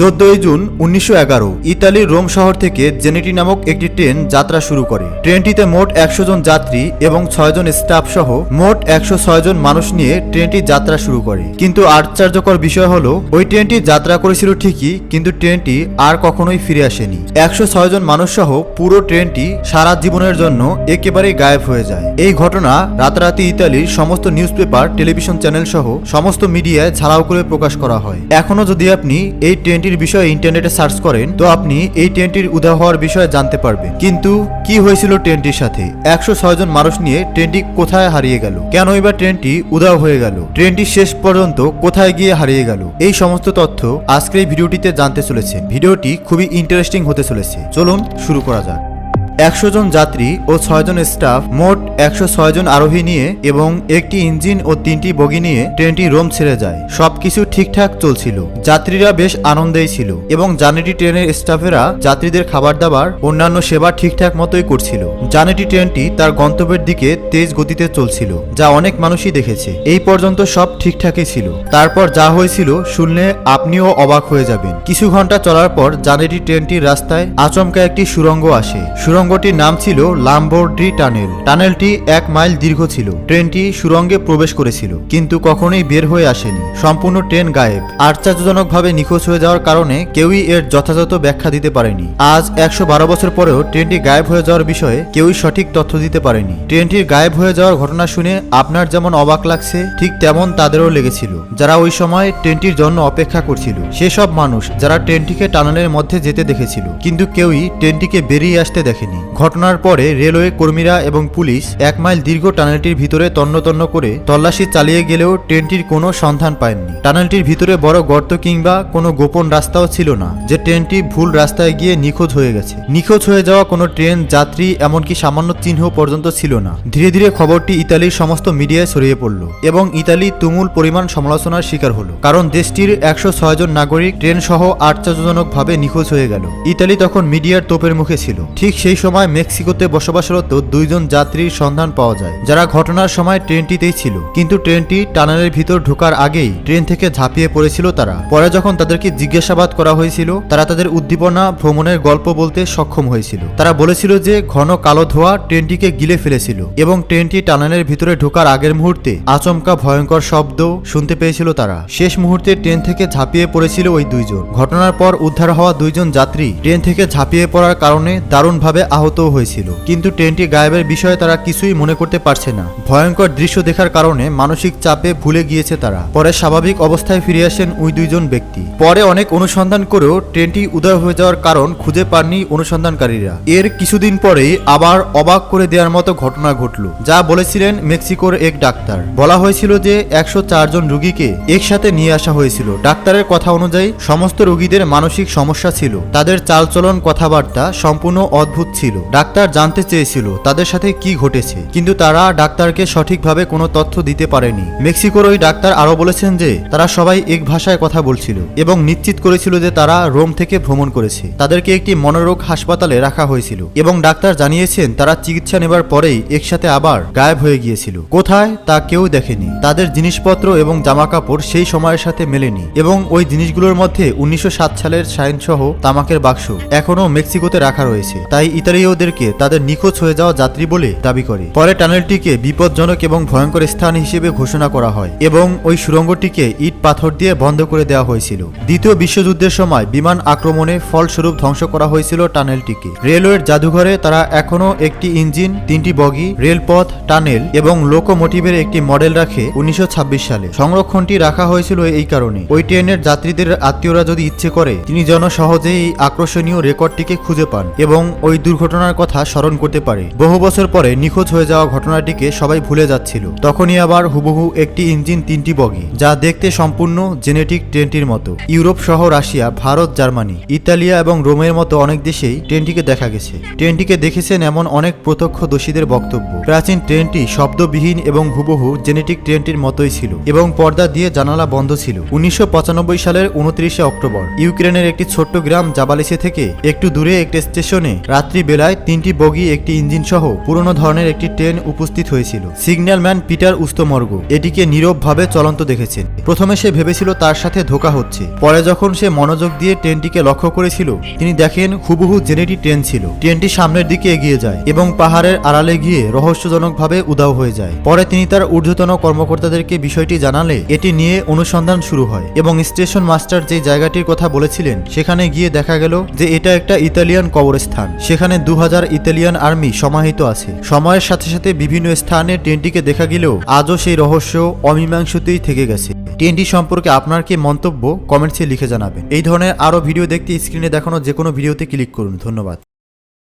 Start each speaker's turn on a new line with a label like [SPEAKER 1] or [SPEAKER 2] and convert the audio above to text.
[SPEAKER 1] চোদ্দই জুন উনিশশো এগারো ইতালির রোম শহর থেকে জেনেটি নামক একটি ট্রেন যাত্রা শুরু করে। ট্রেনটিতে মোট একশো জন যাত্রী এবং ছয়জন স্টাফ সহ মোট একশো জন মানুষ নিয়ে ট্রেনটি যাত্রা শুরু করে। কিন্তু আশ্চর্যকর বিষয় হলো, ওই ট্রেনটি যাত্রা করেছিল ঠিকই, কিন্তু ট্রেনটি আর কখনোই ফিরে আসেনি। একশো ছয় জন মানুষ সহ পুরো ট্রেনটি সারা জীবনের জন্য একেবারেই গায়েব হয়ে যায়। এই ঘটনা রাতারাতি ইতালির সমস্ত নিউজ পেপার টেলিভিশন চ্যানেল সহ সমস্ত মিডিয়ায় ঝাড়াও করে প্রকাশ করা হয়। এখনও যদি আপনি এই ট্রেনটির বিষয়ে ইন্টারনেটে সার্চ করেন, তো আপনি এই ট্রেনটির উদা হওয়ার বিষয়ে জানতে পারবেন। কিন্তু কি হয়েছিল ট্রেনটির সাথে? একশো ছয় জন মানুষ নিয়ে ট্রেনটি কোথায় হারিয়ে গেল? কেন এবার ট্রেনটি উদাও হয়ে গেল? ট্রেনটি শেষ পর্যন্ত কোথায় গিয়ে হারিয়ে গেল? এই সমস্ত তথ্য আজকে এই ভিডিওটিতে জানতে চলেছে ভিডিওটি খুবই ইন্টারেস্টিং হতে চলেছে। চলুন শুরু করা যাক। একশো জন যাত্রী ও ছয়জন স্টাফ, মোট একশো ছয় জন আরোহী নিয়ে এবং একটি ইঞ্জিন ও তিনটি বগি নিয়ে ট্রেনটি রোম ছেড়ে যায়। সবকিছু ঠিকঠাক চলছিল। যাত্রীরা বেশ আনন্দেই ছিল এবং জানেটি ট্রেনের স্টাফেরা যাত্রীদের খাবার দাবার অন্যান্য সেবা ঠিকঠাক মতোই করছিল। জানেটি ট্রেনটি তার গন্তব্যের দিকে তেজ গতিতে চলছিল, যা অনেক মানুষই দেখেছে। এই পর্যন্ত সব ঠিকঠাকই ছিল। তারপর যা হয়েছিল শুনলে আপনিও অবাক হয়ে যাবেন। কিছু ঘণ্টা চলার পর জানেটি ট্রেনটির রাস্তায় আচমকা একটি সুরঙ্গ আসে। সুরঙ্গটির নাম ছিল লাম্বোর্ড্রি টানেল। টানেলটি এক মাইল দীর্ঘ ছিল। ট্রেনটি সুরঙ্গে প্রবেশ করেছিল, কিন্তু কখনোই বের হয়ে আসেনি। সম্পূর্ণ ট্রেন গায়েব। আশ্চর্যজনকভাবে নিখোঁজ হয়ে যাওয়ার কারণে কেউই এর যথাযথ ব্যাখ্যা দিতে পারেনি। আজ একশো বারো বছর পরেও ট্রেনটি গায়েব হয়ে যাওয়ার বিষয়ে কেউই সঠিক তথ্য দিতে পারেনি। ট্রেনটির গায়েব হয়ে যাওয়ার ঘটনা শুনে আপনার যেমন অবাক লাগছে, ঠিক তেমন তাদেরও লেগেছিল। যারা ওই সময় ট্রেনটির জন্য অপেক্ষা করছিল, সেসব মানুষ যারা ট্রেনটিকে টানেলের মধ্যে যেতে দেখেছিল, কিন্তু কেউই ট্রেনটিকে বেরিয়ে আসতে দেখেনি। ঘটনার পরে রেলওয়ে কর্মীরা এবং পুলিশ এক মাইল দীর্ঘ টানেলটির ভিতরে তন্নতন্ন করে তল্লাশি চালিয়ে গেলেও ট্রেনটির কোনো সন্ধান পায়নি। টানেলটির ভিতরে বড় গর্ত কিংবা কোনো গোপন রাস্তাও ছিল না, যে ট্রেনটি ভুল রাস্তায় গিয়ে নিখোঁজ হয়ে গেছে। নিখোঁজ হয়ে যাওয়া কোনো ট্রেন, যাত্রী, এমনকি সামান্য চিহ্ন পর্যন্ত ছিল না। ধীরে ধীরে খবরটি ইতালির সমস্ত মিডিয়ায় ছড়িয়ে পড়ল এবং ইতালি তুমুল পরিমাণ সমালোচনার শিকার হলো, কারণ দেশটির একশো ছয় জন নাগরিক ট্রেন সহ আশ্চর্যজনকভাবে নিখোঁজ হয়ে গেল। ইতালি তখন মিডিয়ার তোপের মুখে ছিল। ঠিক সেই সময় মেক্সিকোতে বসবাসরত দুইজন যাত্রীর সন্ধান পাওয়া যায়, যারা ঘটনার সময় ট্রেনটিতেই ছিল। কিন্তু ট্রেনটি টানেলের ভিতর ঢোকার আগেই ট্রেন থেকে ঝাঁপিয়ে পড়েছিল তারা। পরে যখন তাদেরকে জিজ্ঞাসাবাদ করা হয়েছিল, তারা তাদের উদ্দীপনা ভ্রমণের গল্প বলতে সক্ষম হয়েছিল। তারা বলেছিল যে, ঘন কালো ধোঁয়া ট্রেনটিকে গিলে ফেলেছিল এবং ট্রেনটি টানেলের ভিতরে ঢোকার আগের মুহূর্তে আচমকা ভয়ঙ্কর শব্দ শুনতে পেয়েছিল তারা। শেষ মুহূর্তে ট্রেন থেকে ঝাঁপিয়ে পড়েছিল ওই দুইজন। ঘটনার পর উদ্ধার হওয়া দুইজন যাত্রী ট্রেন থেকে ঝাঁপিয়ে পড়ার কারণে দারুণভাবে আহত হয়েছিল। কিন্তু ট্রেনটি গায়েবের বিষয়ে তারা কিছুই মনে করতে পারছে না। ভয়ঙ্কর দৃশ্য দেখার কারণে মানসিক চাপে ভুলে গিয়েছে তারা। পরে স্বাভাবিক অবস্থায় ফিরে আসেন ওই দুইজন ব্যক্তি। পরে অনেক অনুসন্ধান করেও ট্রেনটি উদয় হয়ে যাওয়ার কারণ খুঁজে পাননি অনুসন্ধানকারীরা। এর কিছুদিন পরেই আবার অবাক করে দেওয়ার মতো ঘটনা ঘটল, যা বলেছিলেন মেক্সিকোর এক ডাক্তার। বলা হয়েছিল যে একশো জন রুগীকে একসাথে নিয়ে আসা হয়েছিল। ডাক্তারের কথা অনুযায়ী সমস্ত রোগীদের মানসিক সমস্যা ছিল। তাদের চালচলন কথাবার্তা সম্পূর্ণ অদ্ভুত ছিল। ডাক্তার জানতে চেয়েছিল তাদের সাথে কি ঘটেছে, কিন্তু তারা ডাক্তারকে সঠিকভাবে কোনো তথ্য দিতে পারেনি। মেক্সিকোর ওই ডাক্তার আরও বলেছেন যে, তারা সবাই এক ভাষায় কথা বলছিল এবং নিশ্চিত করেছিল যে তারা রোম থেকে ভ্রমণ করেছে। তাদেরকে একটি মনোরোগ হাসপাতালে রাখা হয়েছিল এবং ডাক্তার জানিয়েছেন তারা চিকিৎসা নেবার পরেই একসাথে আবার গায়েব হয়ে গিয়েছিল। কোথায় তা কেউ দেখেনি। তাদের জিনিসপত্র এবং জামা কাপড় সেই সময়ের সাথে মেলেনি এবং ওই জিনিসগুলোর মধ্যে উনিশশো সাত সালের সাইন সহ তামাকের বাক্স এখনও মেক্সিকোতে রাখা রয়েছে। তাই ইতালীয়দেরকে তাদের নিখোঁজ হয়ে যাওয়া যাত্রী বলে দাবি করে। পরে টানেলটিকে বিপজ্জনক এবং ভয়ঙ্কর স্থান হিসেবে ঘোষণা করা হয় এবং ওই সুড়ঙ্গটিকে ইট পাথর দিয়ে বন্ধ করে দেওয়া হয়েছিল। দ্বিতীয় বিশ্বযুদ্ধের সময় বিমান আক্রমণে ফলস্বরূপ ধ্বংস করা হয়েছিল টানেলটিকে। রেলওয়ের জাদুঘরে তারা এখনও একটি ইঞ্জিন, তিনটি বগি, রেলপথ, টানেল এবং লোকোমোটিভের একটি মডেল রাখে উনিশশো ছাব্বিশ সালে। সংরক্ষণটি রাখা হয়েছিল এই কারণে। ওই ট্রেনের যাত্রীদের আত্মীয়রা যদি ইচ্ছে করে, তিনি যেন সহজেই এই আকর্ষণীয় রেকর্ডটিকে খুঁজে পান এবং ওই দুর্ঘটনার কথা স্মরণ করতে পারে। বহু বছর পরে নিখোঁজ হয়ে যাওয়া ঘটনাটিকে সবাই ভুলে যাচ্ছিল। তখনই আবার হুবহু একটি ইঞ্জিন, তিনটি বগি, যা দেখতে সম্পূর্ণ জেনেটিক ট্রেনটির মতো। ইউরোপ সহ রাশিয়া, ভারত, জার্মানি, ইতালিয়া এবং রোমের মতো অনেক দেশেই ট্রেনটিকে দেখা গেছে। ট্রেনটিকে দেখেছেন এমন অনেক প্রত্যক্ষদর্শীদের বক্তব্য। প্রাচীন ট্রেনটি শব্দবিহীন এবং হুবহু জেনেটিক ট্রেনটির মতোই ছিল এবং পর্দা দিয়ে জানালা বন্ধ ছিল। উনিশশো পঁচানব্বই সালের উনত্রিশে অক্টোবর, ইউক্রেনের একটি ছোট্ট গ্রাম জাবালিসে থেকে একটু দূরে একটি স্টেশনে রাত্রি বেলায় তিনটি বগি, একটি ইঞ্জিন সহ পুরনো ধরনের একটি ট্রেন উপস্থিত হয়েছিল। সিগন্যালম্যান পিটার উস্তমর্গ এটিকে নীরবভাবে চলন্ত দেখেছেন। প্রথমে সে ভেবেছিল তার সাথে ধোকা হচ্ছে। পরে যখন সে মনোযোগ দিয়ে ট্রেনটিকে লক্ষ্য করেছিল, তিনি দেখেন হুবহু জেনেটি ট্রেন ছিল। ট্রেনটি সামনের দিকে এগিয়ে যায় এবং পাহাড়ের আড়ালে গিয়ে রহস্যজনকভাবে উদাও হয়ে যায়। পরে তিনি তার ঊর্ধ্বতন কর্মকর্তাদেরকে বিষয়টি জানালে, এটি নিয়ে অনুসন্ধান শুরু হয় এবং স্টেশন মাস্টার যে জায়গাটির কথা বলেছিলেন, সেখানে গিয়ে দেখা গেল যে এটা একটা ইতালিয়ান কবরস্থান। সেখানে দু হাজার ইতালিয়ান আর্মি সমাহিত আছে। সময়ের সাথে সাথে বিভিন্ন স্থানে ট্রেনটিকে দেখা গেলেও আজও সেই রহস্য অমীমাংসতেই থেকে গেছে। ট্রেনটি সম্পর্কে আপনার কি মন্তব্য কমেন্টসে লিখে জানাবেন। এই ধরনের আরও ভিডিও দেখতে স্ক্রিনে দেখানো যে কোনো ভিডিওতে ক্লিক করুন। ধন্যবাদ।